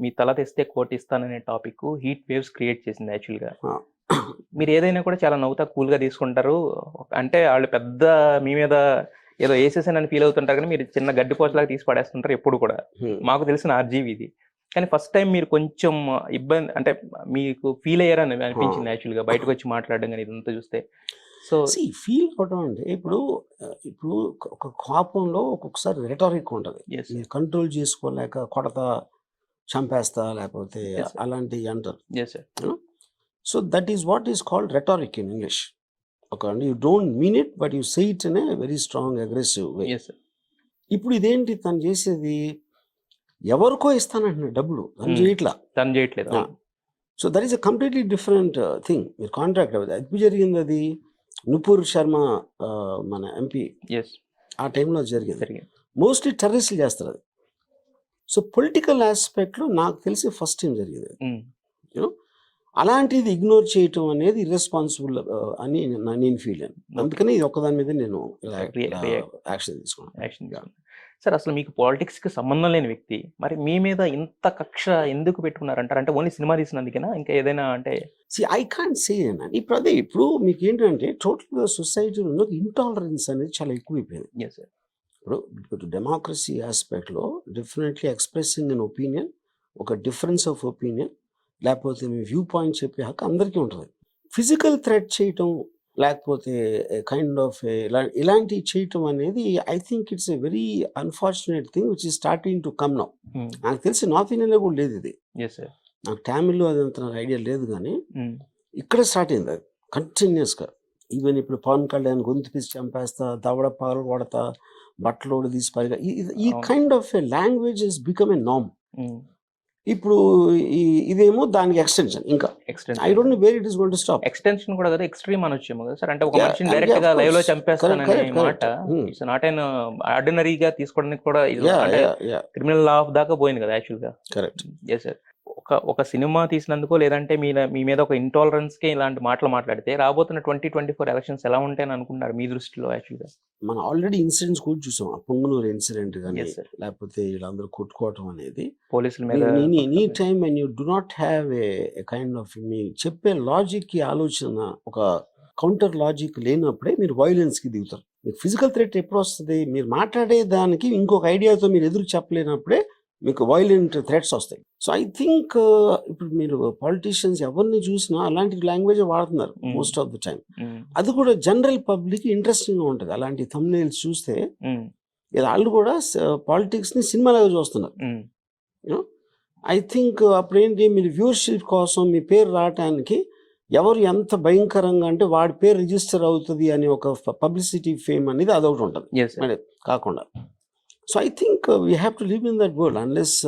మీ తల తెస్తే కోట్ ఇస్తాననే టాపిక్ హీట్ వేవ్స్ క్రియేట్ చేసింది యాక్చువల్గా. మీరు ఏదైనా కూడా చాలా నవ్వుతా కూల్గా తీసుకుంటారు. అంటే వాళ్ళు పెద్ద మీ మీద ఏదో వేసేసానని ఫీల్ అవుతుంటారు కానీ మీరు చిన్న గడ్డి పోచలాగా తీసి పడేస్తుంటారు ఎప్పుడు కూడా. హ్మ్. మాకు తెలిసిన ఆర్జీవి ఇది. కానీ ఫస్ట్ టైం మీరు కొంచెం ఇబ్బంది అంటే మీకు ఫీల్ అయ్యారని అనిపించింది యాక్చువల్గా బయటకు వచ్చి మాట్లాడడం కానీ ఇదంతా చూస్తే? సో ఫీల్ అవడం అంటే ఇప్పుడు ఇప్పుడు ఒక- కోపంలో ఒక్కొక్కసారి రెటరిక్ ఉంటుంది. కంట్రోల్ చేసుకోలేక కొడతా చంపేస్తా లేకపోతే. అలాంటి అంటారు. So that is what is called rhetoric in English ఒక you don't mean it but you say it in a very strong aggressive way ఇప్పుడు ఇదేంటి తను చేసేది? ఎవరికో ఇస్తానంటున్నాడు డబ్బులు. తను Hmm. చేయట్లా? తను చేయట్లేదు. So that is a completely different thing మీరు కాంట్రాక్ట్ ఎప్పుడు జరిగింది అది? నుపూర్ శర్మ ఆ, మన ఎంపీ ఆ టైంలో జరిగింది. జరిగింది. మోస్ట్లీ టెర్రరిస్టులు చేస్తారు అది. సో పొలిటికల్ ఆస్పెక్ట్లో నాకు తెలిసి ఫస్ట్ టైం జరిగింది ఉమ్. అలాంటిది ఇగ్నోర్ చేయటం అనేది ఇర్రెస్పాన్సిబుల్ అని నా- నేను ఫీల్ అయ్యాను. అందుకని ఇది ఒక్కదాని మీద నేను. యాక్షన్ తీసుకున్నాను. యాక్షన్ సార్ అసలు మీకు పాలిటిక్స్కి సంబంధం లేని వ్యక్తి మరి మీ మీద ఇంత కక్ష ఎందుకు పెట్టుకున్నారంటారు? అంటే ఓన్లీ సినిమా తీసినందుకేనా? ఇంకా ఏదైనా అంటే సి ఐ కాంట్ సే అని ఇప్పుడు అదే ఇప్పుడు మీకు ఏంటంటే టోటల్గా సొసైటీలో ఇంటాలరెన్స్ అనేది చాలా ఎక్కువైపోయింది. సార్ ఇప్పుడు ఇప్పుడు డెమోక్రసీ ఆస్పెక్ట్లో డెఫినెట్లీ ఎక్స్ప్రెసింగ్ అన్ ఒపీనియన్ ఒక డిఫరెన్స్ ఆఫ్ ఒపీనియన్ లేకపోతే మీ వ్యూ పాయింట్ చెప్పే హక్కు అందరికీ ఉంటుంది. ఫిజికల్ థ్రెట్ చేయటం లేకపోతే కైండ్ ఆఫ్ ఇలా ఇలాంటివి చేయటం అనేది I think it's a very unfortunate thing which is starting to come now నాకు తెలిసి నార్త్ ఇండియాలో కూడా లేదు ఇది. నాకు తమిళ్ళో అదంత నాకు ఐడియా లేదు కానీ ఇక్కడ స్టార్ట్ అయింది అది కంటిన్యూస్గా ఈవెన్ ఇప్పుడు పవన్ కళ్యాణ్ గొంతు తీసి చంపేస్తా దవడ పగలు కొడతా బట్టలు తీసి పరిగా ఈ. Kind of a language is become a నామ్ ఇప్పుడు ఇదేమో దానికి ఎక్స్టెన్షన్ ఇంకా I don't know where it is going to stop extension కూడా కదా ఎక్స్ట్రీమ్ అనొచ్చేమో కదా సార్ అంటే ఒక మనిషిని డైరెక్ట్గా లైవ్లో. చంపేస్తాననే మాట. ఇట్స్ నాట్ అయిన ఆర్డినరీగా తీసుకోవడానికి కూడా క్రిమినల్ లా ఆఫ్ దాకా పోయింది కదా యాక్చువల్గా కరెక్ట్ ఎస్ సార్ ఒక ఒక సినిమా తీసినందుకో లేదంటే మీ మీ మీద ఒక ఇంటాలరెన్స్కి ఇలాంటి మాటలు మాట్లాడితే రాబోతున్న ట్వంటీ ట్వంటీ ఫోర్ ఎలక్షన్స్ ఎలా ఉంటాయని అనుకుంటున్నారు మీ దృష్టిలో యాక్చువల్గా? మనం ఆల్రెడీ ఇన్సిడెంట్స్ కూడా చూసాం. ఆ పొంగనూరు ఇన్సిడెంట్ కానీ లేకపోతే వీళ్ళందరూ కొట్టుకోవటం అనేది. పోలీసుల మీద any time and you do not have a kind of మీ చెప్పే లాజిక్కి ఆలోచన ఒక కౌంటర్ లాజిక్ లేనప్పుడే మీరు వైలెన్స్కి దిగుతారు. మీకు ఫిజికల్ థ్రెట్ ఎప్పుడు వస్తుంది? మీరు మాట్లాడే దానికి ఇంకొక ఐడియాతో మీరు ఎదురు చెప్పలేనప్పుడే మీకు వైలెంట్ థ్రెట్స్ వస్తాయి. సో ఐ థింక్ ఇప్పుడు మీరు పాలిటీషియన్స్ ఎవరిని చూసినా అలాంటి లాంగ్వేజ్ వాడుతున్నారు. మోస్ట్ ఆఫ్ ద టైం అది కూడా జనరల్ పబ్లిక్ ఇంట్రెస్టింగ్గా ఉంటుంది. అలాంటి thumbnails చూస్తే వాళ్ళు కూడా పాలిటిక్స్ని సినిమాలాగా చూస్తున్నారు. ఐ థింక్ అప్పుడేంటి మీరు వ్యూవర్షిప్ కోసం మీ పేరు రావటానికి ఎవరు ఎంత భయంకరంగా అంటే వాడి పేరు రిజిస్టర్ అవుతుంది అని ఒక పబ్లిసిటీ ఫేమ్ అనేది అదొకటి ఉంటుంది. కాకుండా so I think we have to live in that world unless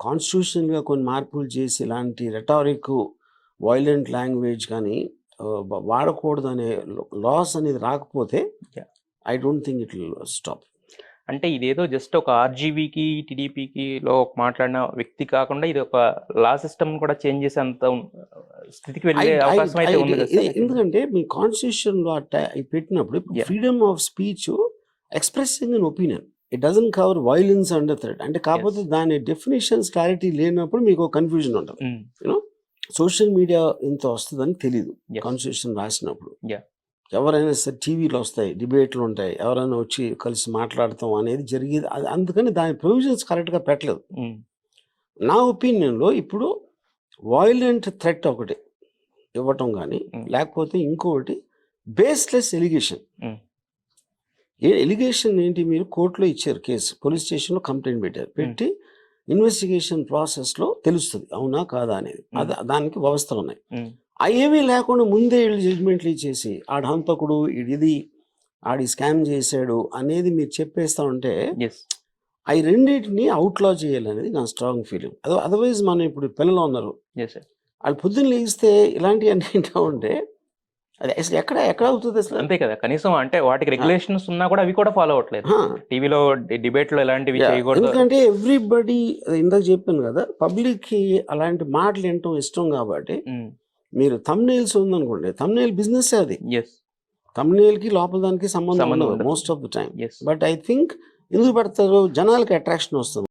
కాన్స్టిట్యూషన్గా కొన్ని మార్పులు చేసి ఇలాంటి రెటారిక్ వైలెంట్ లాంగ్వేజ్ కానీ uh, వాడకూడదు అనే లాస్ అనేది రాకపోతే. I don't think it will stop అంటే ఇదేదో జస్ట్ ఒక ఆర్జీవీకి టీడీపీకి లో మాట్లాడిన వ్యక్తి కాకుండా ఇది ఒక లా సిస్టమ్ కూడా చేంజ్ చేసేంత స్థితికి వెళ్ళే అవకాశం అయితే ఉంది? ఎందుకంటే మీ కాన్స్టిట్యూషన్లో పెట్టినప్పుడు. Freedom of speech expressing an opinion it doesn't cover violence under threat అంటే కాకపోతే. దాని డెఫినేషన్స్ క్లారిటీ లేనప్పుడు మీకు కన్ఫ్యూజన్ ఉంటుంది. ఉమ్, సోషల్ మీడియా ఇంత వస్తుందని తెలియదు. కాన్స్టిట్యూషన్ రాసినప్పుడు. ఎవరైనా సరే టీవీలో వస్తాయి డిబేట్లు ఉంటాయి. ఎవరైనా వచ్చి కలిసి మాట్లాడతాం అనేది జరిగేది. అది అందుకని దాని ప్రొవిజన్స్ కరెక్ట్గా పెట్టలేదు. ఉమ్, నా ఒపీనియన్లో ఇప్పుడు వైలెంట్ థ్రెట్ ఒకటి ఇవ్వటం కానీ Mm. లేకపోతే ఇంకొకటి బేస్లెస్ ఎలిగేషన్. ఏ ఎలిగేషన్ ఏంటి మీరు కోర్టులో ఇచ్చారు కేసు పోలీస్ స్టేషన్లో కంప్లైంట్ పెట్టారు. పెట్టి ఇన్వెస్టిగేషన్ ప్రాసెస్లో తెలుస్తుంది. అవునా కాదా అనేది. అది దానికి వ్యవస్థలు ఉన్నాయి. అవేమీ లేకుండా ముందే వీళ్ళు జడ్జిమెంట్లు ఇచ్చేసి ఆడ హంతకుడు ఇది ఆడి స్కామ్ చేశాడు అనేది మీరు చెప్పేస్తా ఉంటే. అవి రెండింటిని అవుట్లా చేయాలనేది నా స్ట్రాంగ్ ఫీలింగ్. అదో అదర్వైజ్ మనం ఇప్పుడు పిల్లలు ఉన్నారు. వాళ్ళు పొద్దున్న లేస్తే ఇలాంటివన్నీ వింటా ఉంటే అది అసలు ఎక్కడ ఎక్కడ అవుతుంది అసలు? అంతే కదా కనీసం అంటే వాటికి రెగ్యులేషన్స్ ఉన్నా కూడా అవి కూడా ఫాలో అవ్వట్లేదు. టీవీలో డిబేట్లో ఎలాంటివి yeah. చేయకూడదు. ఎందుకంటే ఎవ్రీబడి ఇందాక చెప్పాను కదా పబ్లిక్కి అలాంటి మాటలు వినటం ఇష్టం కాబట్టి మీరు తమ్నేల్స్ ఉందనుకోండి తమ్నేల్ బిజినెస్ అది. ఎస్ తమ్నేల్కి లోపల దానికి సంబంధం ఉండదు. Most of the time but I think ఎందుకు పెడతారు? జనాలకి అట్రాక్షన్ వస్తుంది.